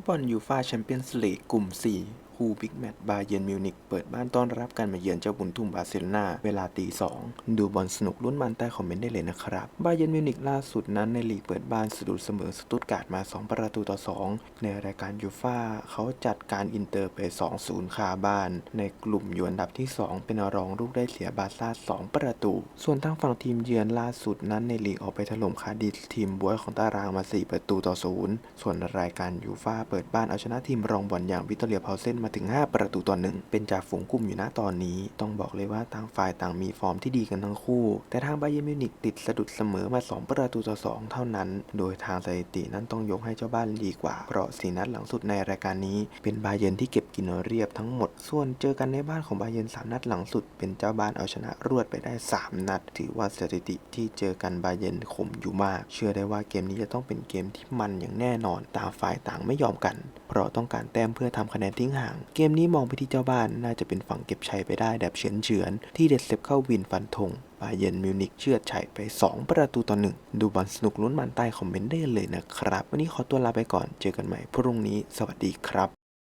ฟุตบอลยูฟาแชมเปี้ยนส์ลีกกลุ่ม 4 คู่บิ๊กแมตช์บาเยร์นมิวนิกเปิดบ้านต้อนรับการมาเยือนเจ้าบุญทุ่มบาร์เซโลนาเวลาตีสองดูบอลสนุกลุ้นมันใต้คอมเมนต์ได้เลยนะครับ บาเยร์นมิวนิกล่าสุดนั้นในลีกเปิดบ้านสะดุดเสมอสตุตการ์ดมา 2 ประตูต่อ 2 ในรายการยูฟาเขาจัดการอินเตอร์ไป 2-0คาบ้าน ในกลุ่มอยู่อันดับที่ 2 เป็นรองลูกได้เสียบาซ่า2 ประตู ส่วนทางฝั่งทีมเยือนล่าสุดนั้นในลีกออกไปถล่มคาร์ดิฟทีมบวยของตารางมา 4 ประตูต่อ 0 ส่วนรายการยูฟาเปิดบ้านเอาชนะทีมรองบอลอย่างวิตเตอร์เลียพาวเซนมาถึง 5 ประตูต่อหนึ่งเป็นจ่าฝูงกลุ่มอยู่ณตอนนี้ ต้องบอกเลยว่าต่างฝ่ายต่างมีฟอร์มที่ดีกันทั้งคู่ แต่ทางบาเยมิวนิกติดสะดุดเสมอมา 2 ประตูต่อ 2 เท่านั้น โดยทางสถิตินั้นต้องยกให้เจ้าบ้านดีกว่า เพราะสีนัดหลังสุดในรายการนี้ เป็นบาเยนที่เก็บกินเรียบทั้งหมด ส่วนเจอกันในบ้านของบาเยนสามนัดหลังสุด เป็นเจ้าบ้านเอาชนะรวดไปได้ 3 นัด ถือว่าสถิติที่เจอกันบาเยนข่มอยู่มาก เชื่อได้ว่าเกมนี้จะต้องเป็นเกมที่มันอย่างแน่นอนต่างฝ่ายต่างไม่ยอมกัน เราะต้องการแต้มเพื่อทำคะแนนทิ้งห่าง เกมนี้มองไปที่เจ้าบ้านน่าจะเป็นฝั่งเก็บชัยไปได้แบบเฉือนเฉือนๆที่เด็ดเซฟเข้าวินฟันธงบาเยนมิวนิกเชือดชัยไป 2 ประตูต่อหนึ่งดูบอลสนุกลุ้นมันใต้คอมเมนต์ได้เลยนะครับ วันนี้ขอตัวลาไปก่อนเจอกันใหม่พรุ่งนี้ สวัสดีครับ